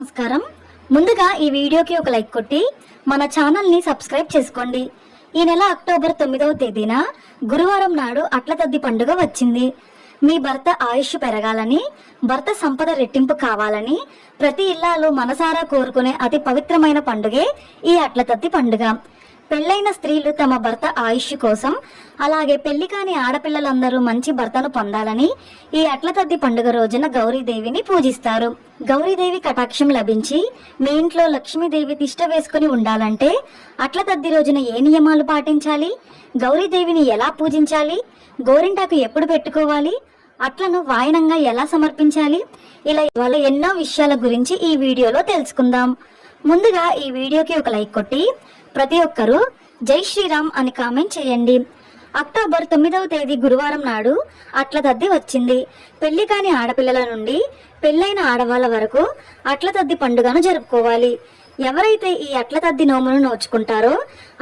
నమస్కారం. ముందుగా ఈ వీడియోకి ఒక లైక్ కొట్టి మన ఛానల్ని సబ్స్క్రైబ్ చేసుకోండి. ఈ నెల అక్టోబర్ తొమ్మిదవ తేదీన గురువారం నాడు అట్లతద్ది పండుగ వచ్చింది. మీ భర్త ఆయుష్ పెరగాలని భర్త సంపద రెట్టింపు కావాలని ప్రతి ఇల్లాలు మనసారా కోరుకునే అతి పవిత్రమైన పండుగే ఈ అట్లతద్ది పండుగ. పెళ్ళైన స్త్రీలు తమ భర్త ఆయుష్ కోసం అలాగే పెళ్ళి కాని ఆడపిల్లలందరూ మంచి భర్తను పొందాలని ఈ అట్లతద్ది పండుగ రోజున గౌరీదేవిని పూజిస్తారు. గౌరీదేవి కటాక్షం లభించి మీ ఇంట్లో లక్ష్మీదేవి తిష్ట వేసుకుని ఉండాలంటే అట్లతద్ది రోజున ఏ నియమాలు పాటించాలి? గౌరీదేవిని ఎలా పూజించాలి? గోరింటాకు ఎప్పుడు పెట్టుకోవాలి? అట్లను వాయనంగా ఎలా సమర్పించాలి? ఇలా ఇవాళ ఎన్నో విషయాల గురించి ఈ వీడియోలో తెలుసుకుందాం. ముందుగా ఈ వీడియోకి ఒక లైక్ కొట్టి ప్రతి ఒక్కరూ జై శ్రీరామ్ అని కామెంట్ చేయండి. అక్టోబర్ తొమ్మిదవ తేదీ గురువారం నాడు అట్ల తద్ది వచ్చింది. పెళ్ళి కాని ఆడపిల్లల నుండి పెళ్ళైన ఆడవాళ్ళ వరకు అట్ల తద్ది పండుగను జరుపుకోవాలి. ఎవరైతే ఈ అట్ల తద్ది నోమును నోచుకుంటారో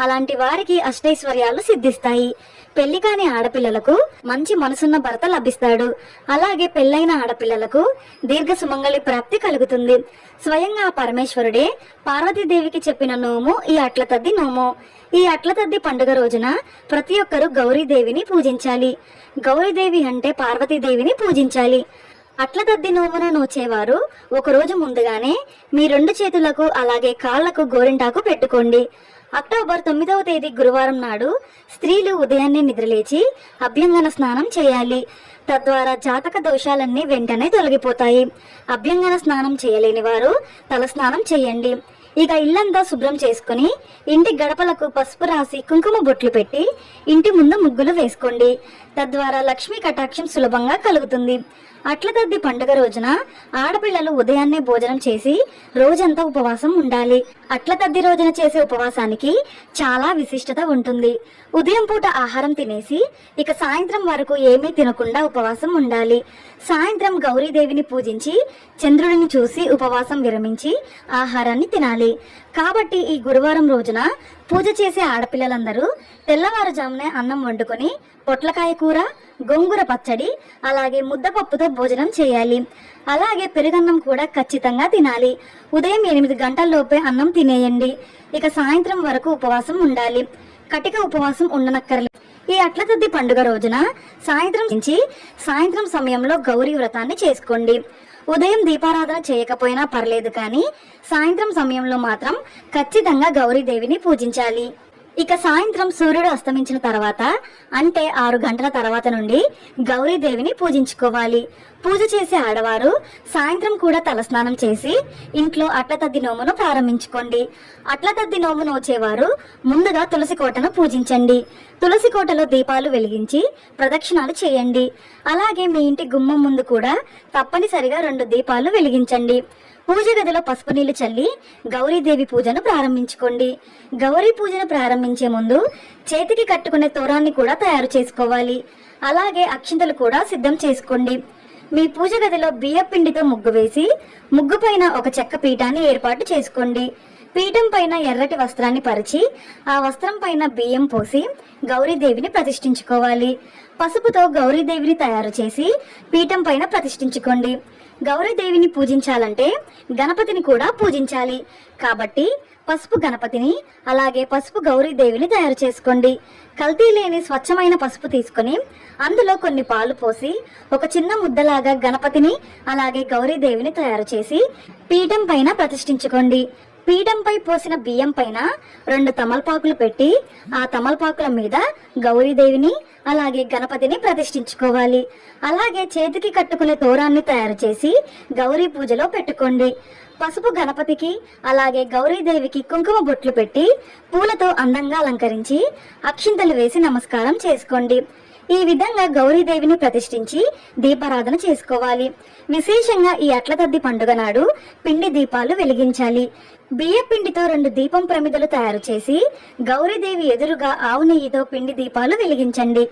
అలాంటి వారికి అష్టైశ్వర్యాలు సిద్ధిస్తాయి. పెళ్ళి కాని ఆడపిల్లలకు మంచి మనసున్న భర్త లభిస్తాడు. అలాగే పెళ్ళైన ఆడపిల్లలకు దీర్ఘ సుమంగళి ప్రాప్తి కలుగుతుంది. స్వయంగా పరమేశ్వరుడే పార్వతీదేవికి చెప్పిన నోము ఈ అట్లతద్ది నోము. ఈ అట్లతద్ది పండుగ రోజున ప్రతి ఒక్కరూ గౌరీదేవిని పూజించాలి. గౌరీదేవి అంటే పార్వతీదేవిని పూజించాలి. అట్ల తద్ది నోమున నోచేవారు ఒకరోజు ముందుగానే మీ రెండు చేతులకు అలాగే కాళ్ళకు గోరింటాకు పెట్టుకోండి. అక్టోబర్ తొమ్మిదవ తేదీ గురువారం నాడు స్త్రీలు ఉదయాన్నే నిద్రలేచి అభ్యంగన స్నానం చేయాలి. తద్వారా జాతక దోషాలన్నీ వెంటనే తొలగిపోతాయి. అభ్యంగన స్నానం చేయలేని వారు తల స్నానం చేయండి. ఇక ఇల్లంతా శుభ్రం చేసుకుని ఇంటి గడపలకు పసుపు రాసి కుంకుమ బొట్లు పెట్టి ఇంటి ముందు ముగ్గులు వేసుకోండి. తద్వారా లక్ష్మీ కటాక్షం సులభంగా కలుగుతుంది. అట్లతద్ది పండుగ రోజున ఆడపిల్లలు ఉదయాన్నే భోజనం చేసి రోజంతా ఉపవాసం ఉండాలి. అట్లతద్ది రోజున చేసే ఉపవాసానికి చాలా విశిష్టత ఉంటుంది. ఉదయం పూట ఆహారం తినేసి ఇక సాయంత్రం వరకు ఏమీ తినకుండా ఉపవాసం ఉండాలి. సాయంత్రం గౌరీదేవిని పూజించి చంద్రుడిని చూసి ఉపవాసం విరమించి ఆహారాన్ని తినాలి. కాబట్టి ఈ గురువారం రోజున పూజ చేసే ఆడపిల్లలందరూ తెల్లవారుజామునే అన్నం వండుకొని పొట్లకాయ కూర గోంగూర పచ్చడి అలాగే ముద్దపప్పుతో భోజనం చేయాలి. అలాగే పెరుగన్నం కూడా ఖచ్చితంగా తినాలి. ఉదయం ఎనిమిది గంటల్లోపే అన్నం తినేయండి. ఇక సాయంత్రం వరకు ఉపవాసం ఉండాలి. కటిక ఉపవాసం ఉండనక్కర్లేదు ఈ అట్ల తద్ది పండుగ రోజున సాయంత్రం నుంచి సాయంత్రం సమయంలో గౌరీ వ్రతాన్ని చేసుకోండి. ఉదయం దీపారాధన చేయకపోయినా పర్లేదు కానీ సాయంత్రం సమయంలో మాత్రం ఖచ్చితంగా గౌరీదేవిని పూజించాలి. ఇక సాయంత్రం సూర్యుడు అస్తమించిన తర్వాత అంటే ఆరు గంటల తర్వాత నుండి గౌరీదేవిని పూజించుకోవాలి. పూజ చేసే ఆడవారు సాయంత్రం కూడా తలస్నానం చేసి ఇంట్లో అట్లతద్ది నోమును ప్రారంభించుకోండి. అట్లతద్ది నోము నోచేవారు ముందుగా తులసి కోటను పూజించండి. తులసి కోటలో దీపాలు వెలిగించి ప్రదక్షిణాలు చేయండి. అలాగే మీ ఇంటి గుమ్మం ముందు కూడా తప్పనిసరిగా రెండు దీపాలు వెలిగించండి. పూజ గదిలో పసుపు నీళ్ళు చల్లి గౌరీదేవి పూజను ప్రారంభించుకోండి. గౌరీ పూజను ప్రారంభించే ముందు చేతికి కట్టుకునే తోరాన్ని కూడా తయారు చేసుకోవాలి. అలాగే అక్షింతలు కూడా సిద్ధం చేసుకోండి. మీ పూజ గదిలో బియ్య పిండితో ముగ్గు వేసి ముగ్గు పైన ఒక చెక్క పీఠాన్ని ఏర్పాటు చేసుకోండి. పీఠం పైన ఎర్రటి వస్త్రాన్ని పరిచి ఆ వస్త్రం పైన బియ్యం పోసి గౌరీదేవిని ప్రతిష్ఠించుకోవాలి. పసుపుతో గౌరీదేవిని తయారు చేసి పీఠం పైన ప్రతిష్ఠించుకోండి. గౌరీదేవిని పూజించాలంటే గణపతిని కూడా పూజించాలి. కాబట్టి పసుపు గణపతిని అలాగే పసుపు గౌరీదేవిని తయారు చేసుకోండి. కల్తీ లేని స్వచ్ఛమైన పసుపు తీసుకొని అందులో కొన్ని పాలు పోసి ఒక చిన్న ముద్దలాగా గణపతిని అలాగే గౌరీదేవిని తయారు చేసి పీఠం పైన ప్రతిష్ఠించుకోండి. పీఠంపై పోసిన బియ్యం పైన రెండు తమలపాకులు పెట్టి ఆ తమలపాకుల మీద గౌరీదేవిని అలాగే గణపతిని ప్రతిష్ఠించుకోవాలి. అలాగే చేతికి కట్టుకునే తోరాన్ని తయారు చేసి గౌరీ పూజలో పెట్టుకోండి. పసుపు గణపతికి అలాగే గౌరీదేవికి కుంకుమ బొట్లు పెట్టి పూలతో అందంగా అలంకరించి అక్షింతలు వేసి నమస్కారం చేసుకోండి. ఈ విధంగా గౌరీదేవిని ప్రతిష్ఠించి దీపారాధన చేసుకోవాలి. విశేషంగా ఈ అట్ల తద్ది పండుగ నాడు పిండి దీపాలు వెలిగించాలి. బియ్య పిండితో రెండు దీపం ప్రమిదలు తయారు చేసి గౌరీదేవి ఎదురుగా ఆవు నెయ్యితో పిండి దీపాలు వెలిగించండి.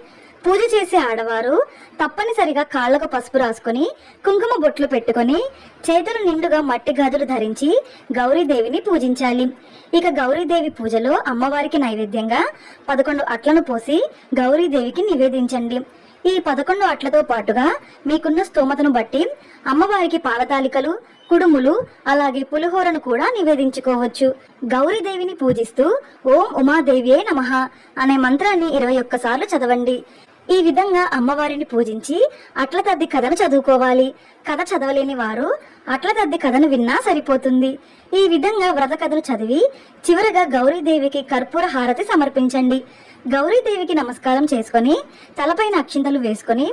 పూజ చేసే ఆడవారు తప్పనిసరిగా కాళ్ళకు పసుపు రాసుకొని కుంకుమ బొట్లు పెట్టుకొని చేతులు నిండుగా మట్టి గాజులు ధరించి గౌరీదేవిని పూజించాలి. ఇక గౌరీదేవి పూజలో అమ్మవారికి నైవేద్యంగా పదకొండు అట్లను పోసి గౌరీదేవికి నివేదించండి. ఈ పదకొండు అట్లతో పాటుగా మీకున్న స్తోమతను బట్టి అమ్మవారికి పాలతాలికలు కుడుములు అలాగే పులిహోరను కూడా నివేదించుకోవచ్చు. గౌరీదేవిని పూజిస్తూ ఓం ఉమాదేవియే నమః అనే మంత్రాన్ని ఇరవై ఒక్కసార్లు చదవండి. ఈ విధంగా అమ్మవారిని పూజించి అట్ల తద్ది కథను చదువుకోవాలి. కథ చదవలేని వారు అట్ల తద్ది కథను విన్నా సరిపోతుంది. ఈ విధంగా వ్రత కథలు చదివి చివరగా గౌరీదేవికి కర్పూర హారతి సమర్పించండి. గౌరీదేవికి నమస్కారం చేసుకొని తలపైన అక్షింతలు వేసుకొని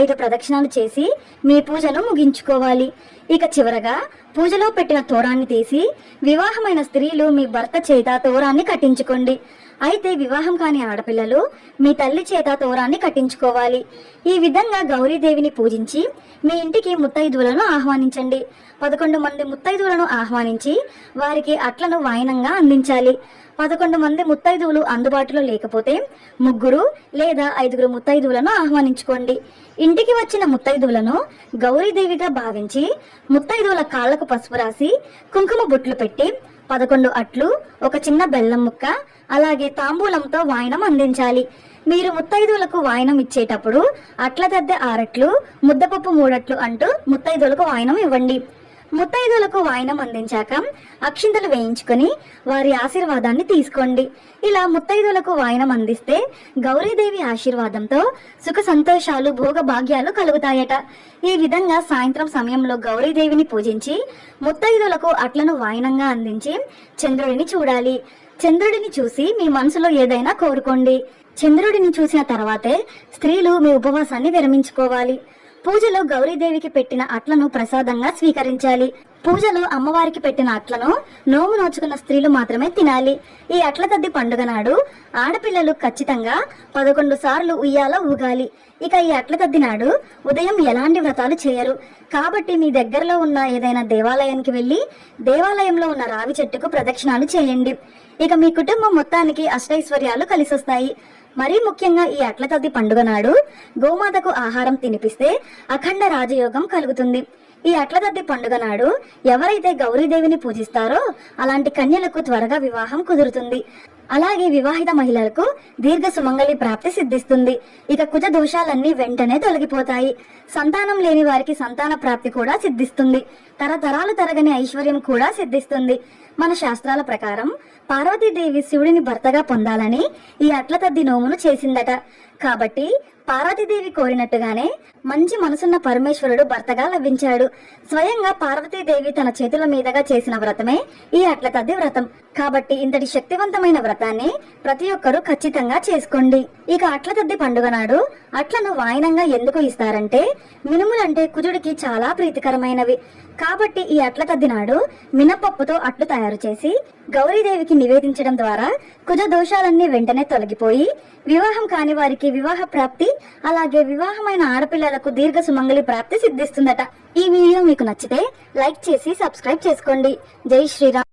ఐదు ప్రదక్షిణాలు చేసి మీ పూజను ముగించుకోవాలి. ఇక చివరగా పూజలో పెట్టిన తోరాన్ని తీసి వివాహమైన స్త్రీలు మీ భర్త చేత తోరాన్ని కట్టించుకోండి. అయితే వివాహం కాని ఆడపిల్లలు మీ తల్లి చేత తోరాన్ని కట్టించుకోవాలి. ఈ విధంగా గౌరీదేవిని పూజించి మీ ఇంటికి ముత్తైదువులను ఆహ్వానించండి. పదకొండు మంది ముత్తైదువులను ఆహ్వానించి వారికి అట్లను వాయనంగా అందించాలి. పదకొండు మంది ముత్తైదువులు అందుబాటులో లేకపోతే ముగ్గురు లేదా ఐదుగురు ముత్తైదువులను ఆహ్వానించుకోండి. ఇంటికి వచ్చిన ముత్తైదువులను గౌరీదేవిగా భావించి ముత్తైదువుల కాళ్ళకు పసుపు రాసి కుంకుమ బొట్లు పెట్టి పదకొండు అట్లు ఒక చిన్న బెల్లం ముక్క అలాగే తాంబూలంతో వాయనం అందించాలి. మీరు ముత్తైదువులకు వాయనం ఇచ్చేటప్పుడు అట్ల దద్దె ఆరట్లు ముద్దపప్పు మూడట్లు అంటూ ముత్తైదువులకు వాయనం ఇవ్వండి. ముత్తైదులకు వాయినం అందించాక అక్షింతలు వేయించుకొని వారి ఆశీర్వాదాన్ని తీసుకోండి. ఇలా ముత్తైదులకు వాయినం అందిస్తే గౌరీదేవి ఆశీర్వాదంతో సుఖ సంతోషాలు భోగ భాగ్యాలు కలుగుతాయట. ఈ విధంగా సాయంత్రం సమయంలో గౌరీదేవిని పూజించి ముత్తైదులకు అట్లను వాయినంగా అందించి చంద్రుడిని చూడాలి. చంద్రుడిని చూసి మీ మనసులో ఏదైనా కోరుకోండి. చంద్రుడిని చూసిన తర్వాతే స్త్రీలు మీ ఉపవాసాన్ని విరమించుకోవాలి. పూజలో గౌరీదేవికి పెట్టిన అట్లను ప్రసాదంగా స్వీకరించాలి. పూజలో అమ్మవారికి పెట్టిన అట్లను నోము నోచుకున్న స్త్రీలు మాత్రమే తినాలి. ఈ అట్ల తద్ది పండుగ నాడు ఆడపిల్లలు ఖచ్చితంగా పదకొండు సార్లు ఉయ్యాల ఊగాలి. ఇక ఈ అట్ల తద్ది నాడు ఉదయం ఎలాంటి వ్రతాలు చేయరు. కాబట్టి మీ దగ్గరలో ఉన్న ఏదైనా దేవాలయానికి వెళ్ళి దేవాలయంలో ఉన్న రావి చెట్టుకు ప్రదక్షిణాలు చేయండి. ఇక మీ కుటుంబం మొత్తానికి అష్టైశ్వర్యాలు కలిసొస్తాయి. మరీ ముఖ్యంగా ఈ అట్లతద్ది పండుగ నాడు గోమాతకు ఆహారం తినిపిస్తే అఖండ రాజయోగం కలుగుతుంది. ఈ అట్లతద్ది పండుగ నాడు ఎవరైతే గౌరీదేవిని పూజిస్తారో అలాంటి కన్యలకు త్వరగా వివాహం కుదురుతుంది. అలాగే వివాహిత మహిళలకు దీర్ఘ సుమంగళి ప్రాప్తి సిద్ధిస్తుంది. ఇక కుజ దోషాలన్నీ వెంటనే తొలగిపోతాయి. సంతానం లేని వారికి సంతాన ప్రాప్తి కూడా సిద్ధిస్తుంది. తరతరాలు తరగని ఐశ్వర్యం కూడా సిద్ధిస్తుంది. మన శాస్త్రాల ప్రకారం పార్వతీదేవి శివుడిని భర్తగా పొందాలని ఈ అట్లతద్ది నోమును చేసిందట. కాబట్టి పార్వతీదేవి కోరినట్టుగానే మంచి మనసున్న పరమేశ్వరుడు భర్తగా లభించాడు. స్వయంగా పార్వతీదేవి తన చేతుల మీదుగా చేసిన వ్రతమే ఈ అట్లతద్ది వ్రతం. కాబట్టి ఇంతటి శక్తివంతమైన వ్రతాన్ని ప్రతి ఒక్కరూ ఖచ్చితంగా చేసుకోండి. ఇక అట్ల తద్ది పండుగ నాడు అట్లను వాయనంగా ఎందుకు ఇస్తారంటే మినుములంటే కుజుడికి చాలా ప్రీతికరమైనవి. కాబట్టి ఈ అట్ల తద్ది నాడు మినపప్పుతో అట్లు తయారు చేసి గౌరీదేవికి నివేదించడం ద్వారా కుజ దోషాలన్నీ వెంటనే తొలగిపోయి వివాహం కాని వారికి వివాహ ప్రాప్తి అలాగే వివాహమైన ఆడపిల్లలకు దీర్ఘ సుమంగళి ప్రాప్తి సిద్ధిస్తుందట. ఈ వీడియో మీకు నచ్చితే లైక్ చేసి సబ్స్క్రైబ్ చేసుకోండి. జై శ్రీరామ్.